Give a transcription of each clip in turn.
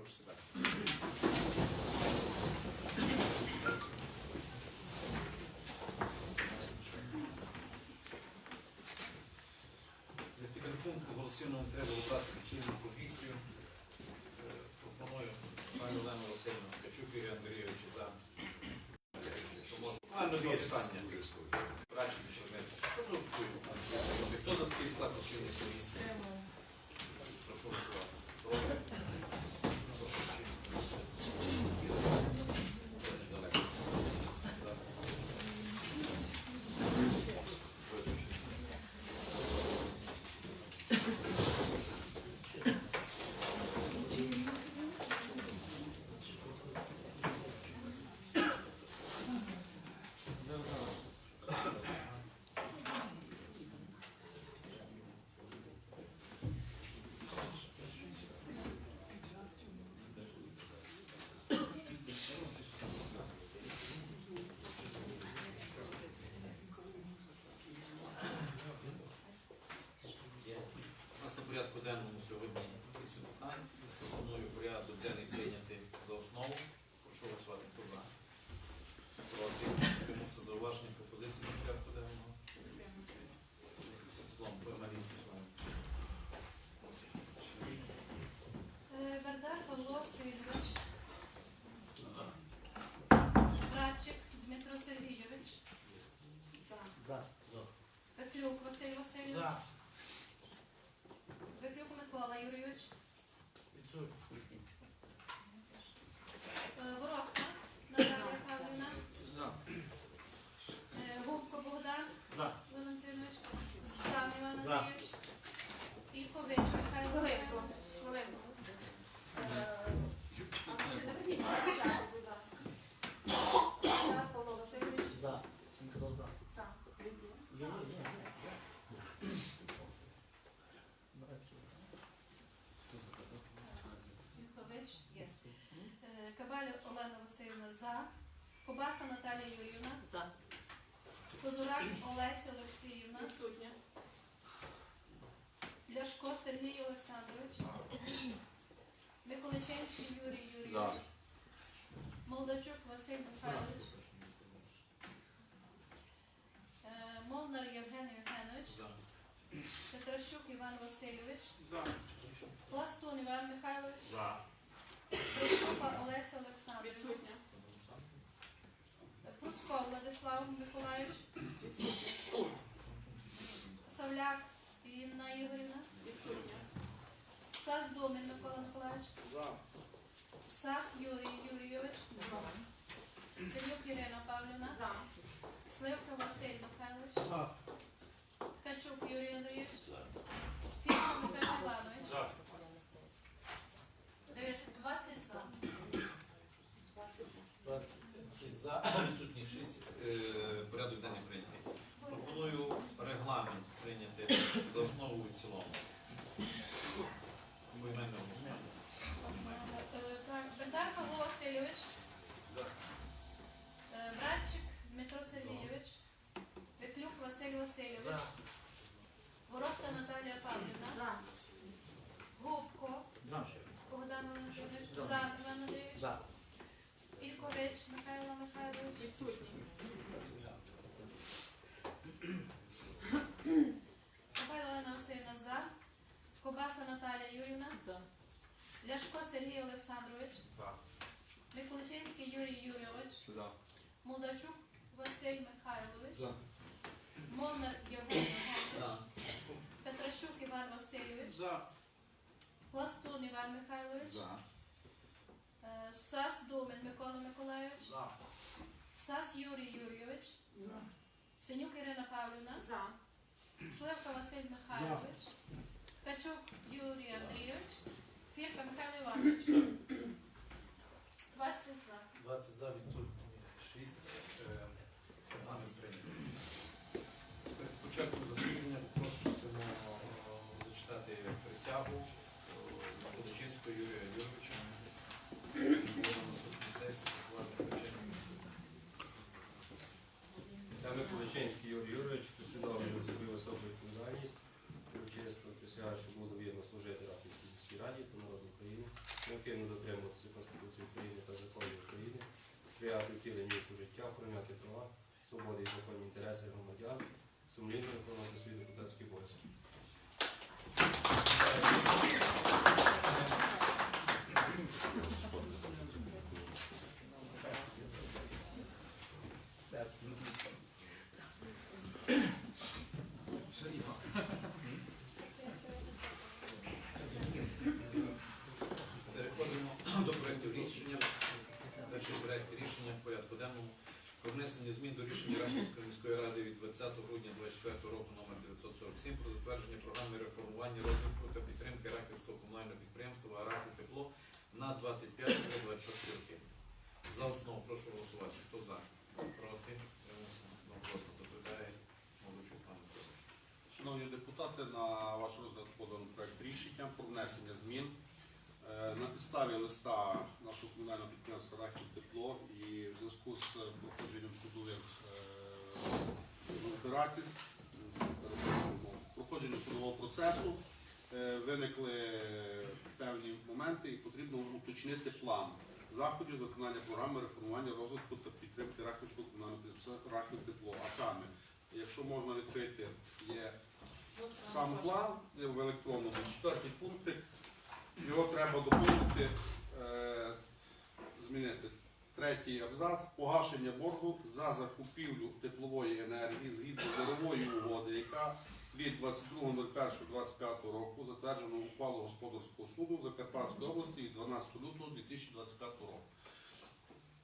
прошу сідати. За підрахунку голосівного треба обрати лічильну комісію. Пропоную пані Олену Васильівну Ткачук Юрію Андрійовичу за. Буквально дві останні. Радше підтримати. Продуктуємо. Хто за такий склад лічильної комісії? Прошу голосувати. Проти? Прошу лічильну комісію. Далеко. Да. Виключно. У нас на порядку денному сьогодні 8 питань. Пропоную порядок денний прийняти за основу. Прошу голосувати. Хто за? Проти? Утримався зауваження пропозиції на порядку денного. Словом, Марії Славі. Е, Бердар Павло Васильович. Братчик Дмитро Сергійович. За. Петлюк Василь Васильович. За. Петлюк Микола Юрійович. Відсутній. Е, Воровка Наталія Павлівна. За. Е, Губко Богдан За. Валентинович. Стан Іван За. Андрійович. Ількович Михайло. Хвилинку, хвилинку. Е, А ви це заберіть, початку, будь ласка. Так, Павло Васильович. За. Хто за? Так. Є, є, є. Ількович. Є. Е, Олена Васильівна за. Кобаса Наталія Юрівна. За. Козурак Олеся Олексіївна. Відсутня. Ляшко Сергій Олександрович. Миколичинський Юрій Юрійович. За. Молдачук Василь Михайлович. Е, Молнар Євген Євгенович. За. Петрощук Іван Васильович. За. Пластун Іван Михайлович. За. Прокопа Олеся Олександровна. Пруцько Владислав Миколаївич. Савляк Інна Ігорівна. Сас Домін Микола Миколаївич. Сас Юрій Юрійович. Синюк Ірина Павлівна. Сливка Василь Михайлович. Ткачук Юрій Андрійович. Фільм Михайло Іванович. За. Дивись, 20 за. 20 за, відсутні 6. Е, Порядок денний прийнятий. Пропоную регламент прийняти за основу і в цілому. Поіменне голосування. Так, Бердар Павло Васильович. Е, Братчик Дмитро Сергійович. Петлюк Василь Васильович. За. Воробка Наталія Павлівна. За. Губко За. Богдан Валентинович. За. Іван Андрійович. За. Ількович Михайло Михайлович. Відсутні. Михайло Олена Васильівна за. Кобаса Наталія Юрівна. За. Ляшко Сергій Олександрович. За. Миколичинський Юрій Юрійович. За. Молдачук Василь Михайлович. За. Молнар Євген Євгенович. Петращук Іван Васильович. За. Пластун Іван Михайлович. За. Е, Сас Домін Микола Миколайович. За. Сас Юрій Юрійович. Синюк Ірина Павлівна. За. Сливка Василь Михайлович. Ткачук Юрій Андрійович. Фірка Михайло Іванович. 20 за. 20 за відсутні 6. Регламент прийнято. Перед початком засідання просимо е, зачитати присягу Подочинського Юрія Юровича. На. Я Миколичинський Юрій Юрійович, усвідомлюю собі особу відповідальність, чесно присягаю, що буду вірно служити Рахівській міській раді та народу України, необхідно дотримуватися Конституції України та законів України, сприяти втіленню у життя, охороняти права, свободи і законні інтереси громадян, сумлінно виконувати свій депутатський обов'язок. Переходимо до проєктів рішення. Перший рішення порядку денному про внесення змін до рішення Рахівської міської ради від 20 грудня 2024 року номер 947 про затвердження програми реформування розвитку та підтримки Рахівського комунального підприємства Арахів На 25-26 роки. За основу прошу голосувати. Хто за? Проти? Одноголосно доповідає Молодчук пан Микола. Шановні депутати, на ваш розгляд подано проект рішення про внесення змін. Е, На підставі листа нашого комунального підприємства Рахів Тепло і в зв'язку з проходженням судових е, розбирательств, перепрошуємо, проходженням судового процесу е, виникли певні моменти і потрібно уточнити план заходів з виконання програми реформування розвитку та підтримки Рахівського комунального Тепло. А саме, якщо можна відкрити, є сам план в електронному четвертий пункти. Його треба доповнити, е, змінити третій абзац. Погашення боргу за закупівлю теплової енергії згідно мирової угоди, яка від 22.01.25 року затверджена ухвалу господарського суду в Закарпатській області від 12 лютого 2025 року.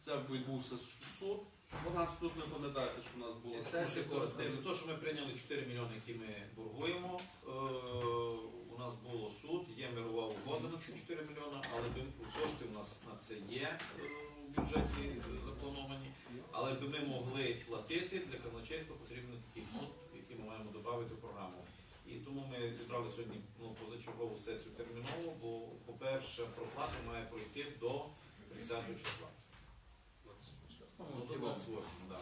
Це відбувся суд. 12 лютого, ви пам'ятаєте, що у нас була Сесія Це тим. те, що ми прийняли 4 мільйони, які ми боргуємо. Е, У нас було суд, є мирова угода на ці 4 мільйони, але кошти у нас на це є е, в бюджеті заплановані. Але би ми могли платити для казначейства потрібен такий ми маємо додати в програму. І тому ми зібрали сьогодні ну, позачергову сесію терміново, бо, по-перше, проплата має пройти до 30 числа. Ну, до 28, так.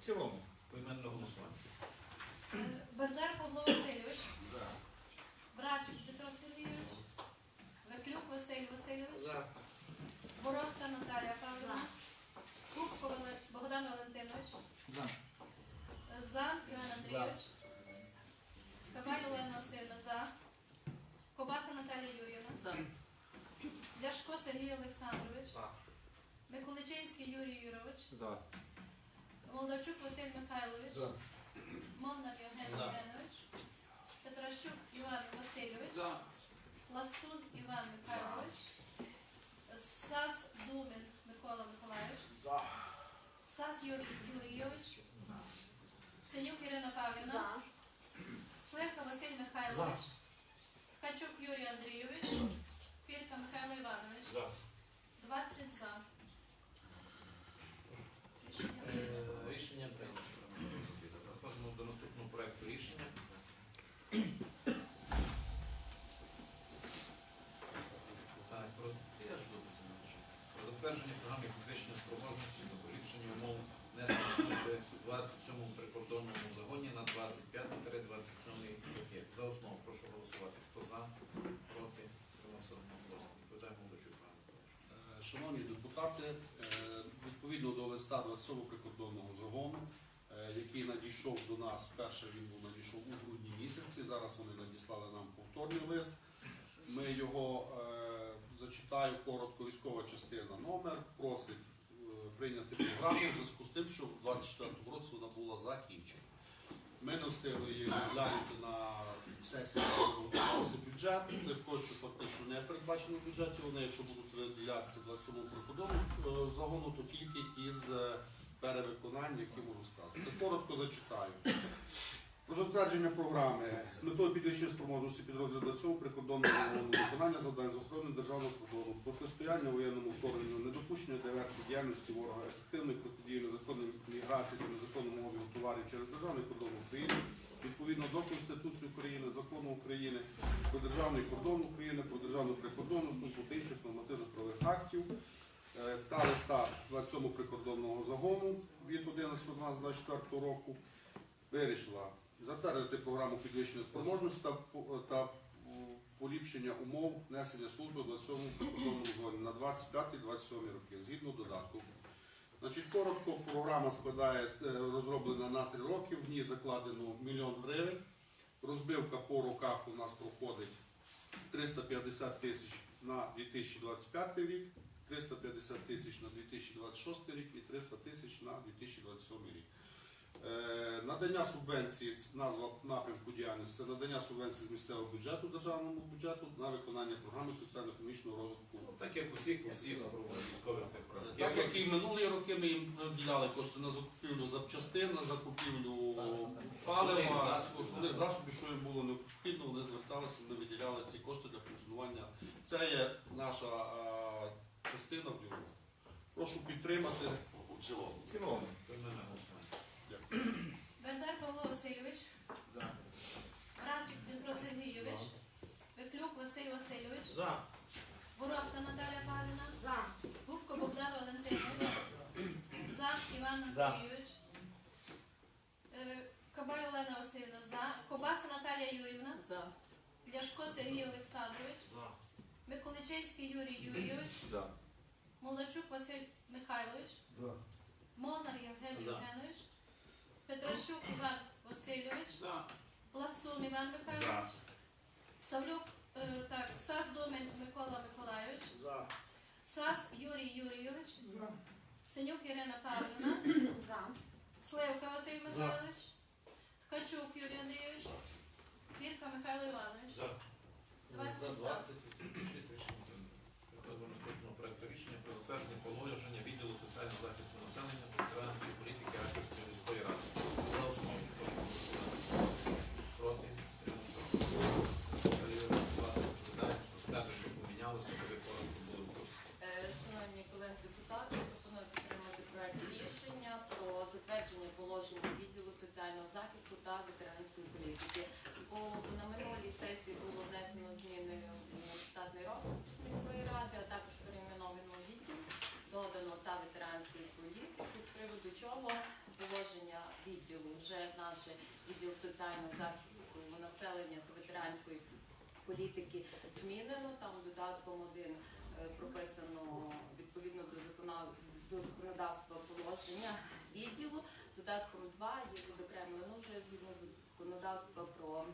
В цілому. Поіменне голосування. Е, Бердар Павло Васильович. Брачук Петро Сергійович. Виклюк Василь Васильович. Бородка Наталія Павлівна. Кубко Богдан Валентинович. За. Зан Іван Андрійович. Кабаль Олена Васильівна за. Кобаса Наталія Юріївна. Ляшко Сергій Олександрович. Миколичинський Юрій Юрович. За. Молдавчук Василь Михайлович. За. Мовнар Євген За. Євгенович. Петращук Іван Васильович. За. Ластун Іван Михайлович. Сас Думин Микола Миколаївич. За. Сас Юрій Юрійович. Синюк Ірина Павлівна. Сливка Василь Михайлович. Ткачук Юрій Андрійович. Пірка Михайло Іванович. За. 20 за. Рішення прийнято. Е, Переходимо до наступного проекту рішення. Так, про я ж наче. Про затвердження програми підвищення спроможності та поліпшення умов несення служби в 27-му прикордонному загоні на 25-27 роки. За основу прошу голосувати. Хто за, проти, тримався одноголосно. Відповідає Молодчук, пане Шановні депутати, е, відповідно до листа 27 прикордонного загону, е, який надійшов до нас, перше він був надійшов у грудні місяці. Зараз вони надіслали нам повторний лист. Ми його е, зачитаю коротко. Військова частина номер просить прийняти програму в зв'язку з тим, що в 24 році вона була закінчена. Ми не встигли її розглянути на сесії бюджету. бюджет. Це кошти фактично не передбачено в бюджеті. Вони, якщо будуть виділятися 27 приходову е, загону, то тільки із перевиконань, які можу сказати. Це коротко зачитаю. Про затвердження програми. З метою підвищення спроможності підрозділу ДЦУ прикордонного виконання завдань з охорони державного кордону, протистояння воєнному вторгненню, недопущення диверсії діяльності ворога, ефективної протидії незаконній міграції та незаконному обігу товарів через державний кордон України, відповідно до Конституції України, закону України, про державний кордон України, про державну прикордонну службу та інших нормативних правових актів е, та листа 27 прикордонного загону від 11.12.24 року вирішила затвердити програму підвищення спроможності та, та поліпшення умов несення служби в 27 прикордонному зоні на 25-27 роки згідно додатку. Значить, коротко, програма складає е, розроблена на 3 роки, в ній закладено мільйон гривень. Розбивка по роках у нас проходить 350 тисяч на 2025 рік, 350 тисяч на 2026 рік і 300 тисяч на 2027 рік. Е, Надання субвенції, назва напрямку діяльності, це надання субвенцій з місцевого бюджету державному бюджету на виконання програми соціально-економічного розвитку. Ну, Так як усіх усіх військових цих програм. Так як і минулі роки ми їм виділяли кошти на закупівлю запчастин, на закупівлю палива, Основних засобів, що їм було необхідно, вони зверталися, ми виділяли ці кошти для функціонування. Це є наша частина в. Прошу підтримати у цілому. В цілому. Бердар Павло Васильович, За. Братчик Дмитро Сергійович, Петлюк Василь Васильович, За. Боровка Наталя Павлівна, За. Губко Богдан Валентинович, Зак Іван Андрійович, Е, Кабаль Олена Васильівна, За, Кобаса Наталія Юрівна, За. Ляшко Сергій Олександрович, За. Миколичинський Юрій Юрійович, За. Молодчук Василь Михайлович, За. Молнар Євгеній За. Євгенович, Петрощук Іван Васильович, За. Пластун Іван Михайлович, Савлюк, е, так, Сас Домін Микола Миколайович, За. Сас Юрій Юрійович, За. Синюк Ірина Павлівна, За. Сливка Василь Михайлович, Ткачук Юрій Андрійович, Вірка Михайло Іванович. За. Двадцять За за. 26 рішення рішення про затвердження положення відділу соціального захисту населення та ветеранської політики Харківської міської ради. За основу прошу голосувати. Проти? Утримався? Юрій, будь ласка, відповідає. Розкаже, що помінялося, коли коротко були в курсі. Е, Шановні колеги депутати, пропоную підтримати проект рішення про затвердження положень відділу соціального захисту та ветеранської політики. Бо на минулій сесії було внесено зміни у штатний розпис міської ради, а також перейменовано відділ, додано та ветеранської політики, з приводу чого положення відділу вже наш відділ захисту населення та ветеранської політики змінено. Там додатком один е, прописано відповідно до законодавства положення відділу. Додатком 2 є відокремлено вже згідно законодавства про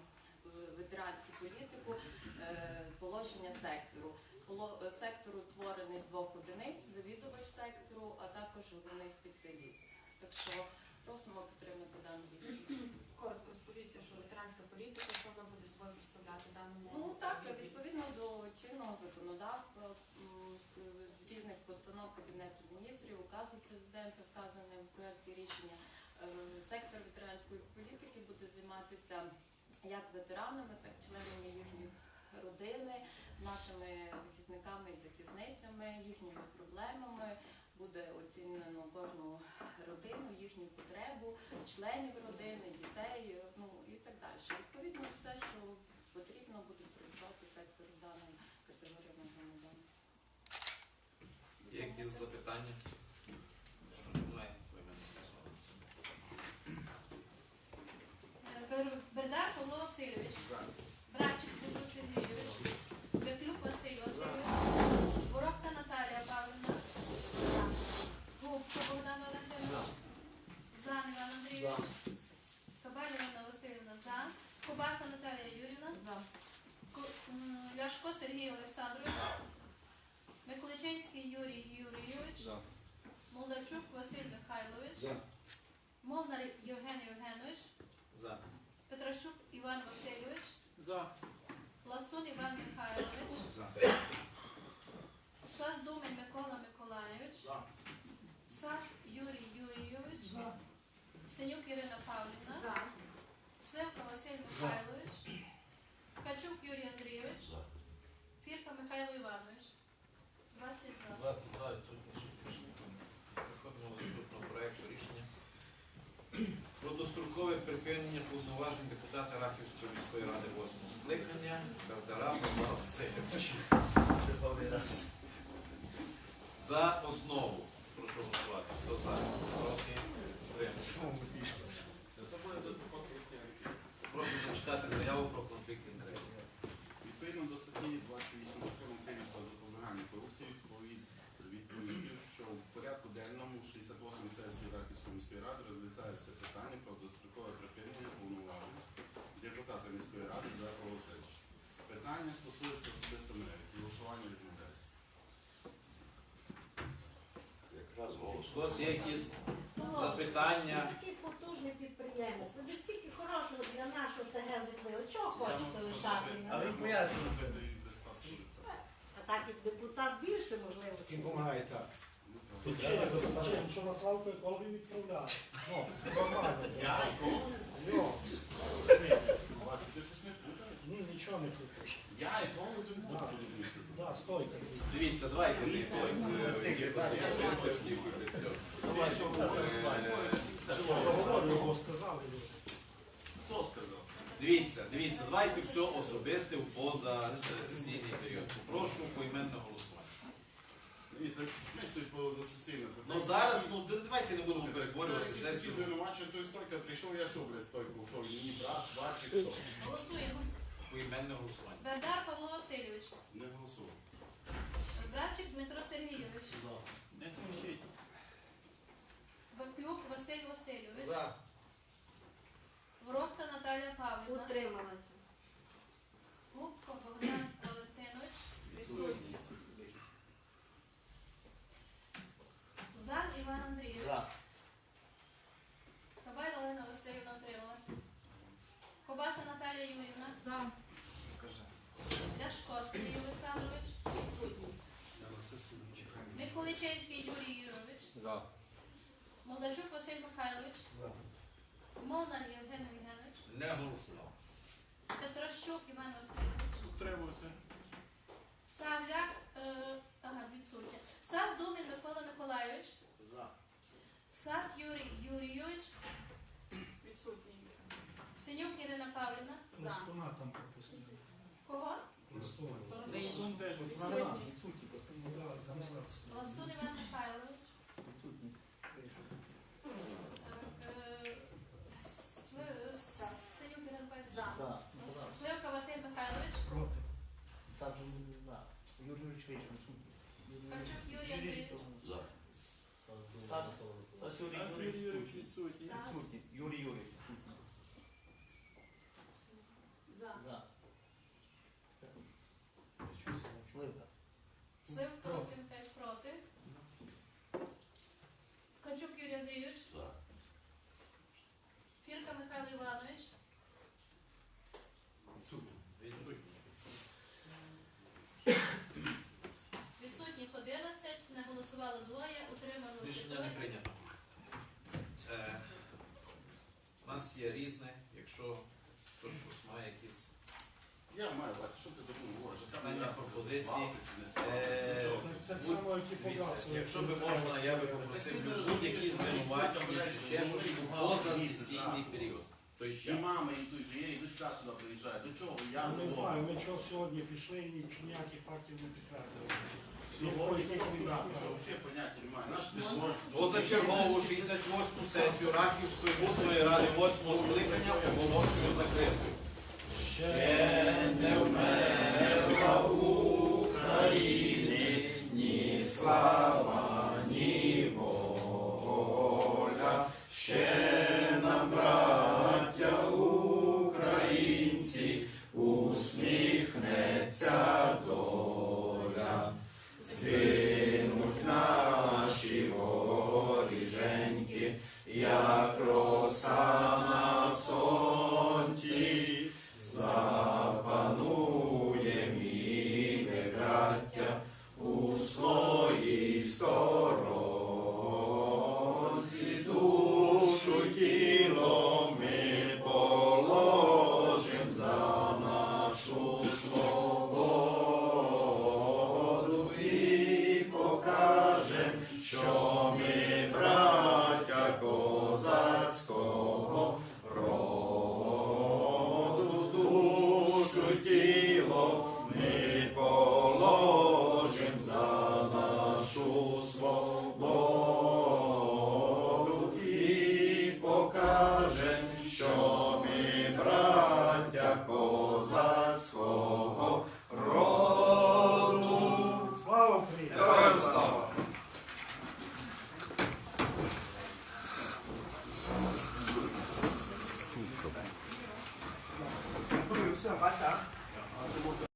е, ветеранську політику е, положення сектору. Сектор утворений з двох одиниць, завідувач сектору, а також головний спеціаліст. Так що просимо підтримати дане рішення. Коротко розповідьте, що ветеранська політика, що вона буде собою представляти даному Ну так, відповідно до чинного законодавства різних постанов Кабінету міністрів, указу президента, вказаним в проєкті рішення, е, сектор ветеранської політики буде займатися як ветеранами, так і членами їхніх родини, нашими захисниками і захисницями, їхніми проблемами. Їхню потребу, членів родини, дітей, ну і так далі. Відповідно, все, що потрібно буде працювати сектор з даними категоріями громадян. Є якісь запитання? Що немає, Бердар Павло Васильович, За. Братчик Дмитро Сергійович, Петлюк Василь Васильович, Ворохта Наталія Павлівна, Губко Богдан Валентинович, Зан Іван Андрійович, Кабаль Івана Васильівна За, Кобаса Наталія Юрівна, За. Ляшко Сергій Олександрович, Миколичинський Юрій Юрійович, Молдавчук Василь Михайлович, За. Молнар Євген Євгенович, За. Петрощук Іван Васильович, За. Пластун Іван Михайлович, За. Сас Думень Микола Миколайович, За. Сас Юрій Юрійович, Синюк Ірина Павлівна, За. Сливка Василь Михайлович, Ткачук Юрій Андрійович, Фірка Михайло Іванович. 20 за. 22 відсутні 6 рішень. Переходимо до наступного проекту рішення. Про дострокове припинення повноважень депутата Рахівської міської ради 8 скликання Бардара Павла Васильовича. Черговий раз. За основу. Прошу голосувати. Хто за? Проти? Прошу зачитати заяву про конфлікт інтересів. Відповідно до статті 28 закону України про запобігання корупції відповідаю, що в порядку денному 68 сесії Рахівської міської ради розглядається питання про дострокове припинення повноважень депутата міської ради Беко Васильовича. Питання стосується особисто мене. Голосування голос. У вас є якісь запитання? Такий потужний підприємець. Ви стільки хорошого для нашого ТГ зробили. Чого хочете лишати А ви пояснюєте. Дають достатньо. А так як депутат більше можливостей. допомагає так. Що на свалку екологію відправляє. Ну, нормально. Я еколог? Йо, У вас ти щось не путаєш? ні, нічого не купиш. Я еколог не буду. Да, стойка. Дивіться, давайте ми хтось е, сказали. Хто сказав? Дивіться, дивіться, давайте все особисте в поза е, сесійний період. Прошу поіменно голосувати. Ні, так в смислі по. Ну зараз, ну давайте не будемо перетворювати сесію. звинувачує той стойка прийшов, я що, блядь, стойку, що, мені брат, сварчик, що? Голосуємо. Поіменне голосування. Бердар Павло Васильович, Не голосував. Братчик Дмитро Сергійович, Не смішіть. Баклюк Василь Васильович, За. Ворохта Наталія Павлівна, Утрималася. Губко Богдан Валентинович, відсутній. Зан Іван Андрійович, За. Кабаль Олена Васильівна утрималася. Кобаса Наталія Юрівна, за. Ляшко Сергій Олександрович, Миколичевський Юрій Юрович, За. Молдачук Василь Михайлович, Мовнар Євген Євгенович, Не голосував. Петрощук Іван Васильович, Утримуйся. Савляк, е, ага, відсутня. Сас Думін Микола Миколайович, За. Сас Юрій Юрійович, Відсутній. Синюк Ірина Павлівна, за. Листуна там пропустили. Кого? Ластун Іван Михайлович, е, Синюк Ірина Павлівна, За. Сливка Василь Михайлович, Проти. Юрійович вийшов. Качук Юрій Андрійович, За. Сас Юрій Юрійович. Юрій Юрійович відсутній. За. За. Сливка. Сливка Василь Михайлович проти. Ткачук Юрій Андрійович, За. Фірка Михайло Іванович, Відсутні. відсутніх 11, не голосували двоє, утрималося Рішення не прийнято. Е, У нас є різне, якщо хтось щось має якісь Я маю вас, що ти тут говориш? Питання, пропозиції. Е. Так само, як і Дивіться, погасили. Якщо би можна, я би попросив будь-які звинувачення чи ще щось поза сесійний період. Той І час. мами, і тут же є, і тут сюди приїжджають. До чого? Я Ну, Не знаю, ми чого сьогодні пішли і ніч- ніяких фактів не підтвердили. Сьогодні Якої просто тільки так, що взагалі поняття немає. Нас не можуть. Позачергову 68 сесію Рахівської міської ради 8 скликання оголошую закритою. Ще не вмерла України ні слава, ні воля. Ще Show me.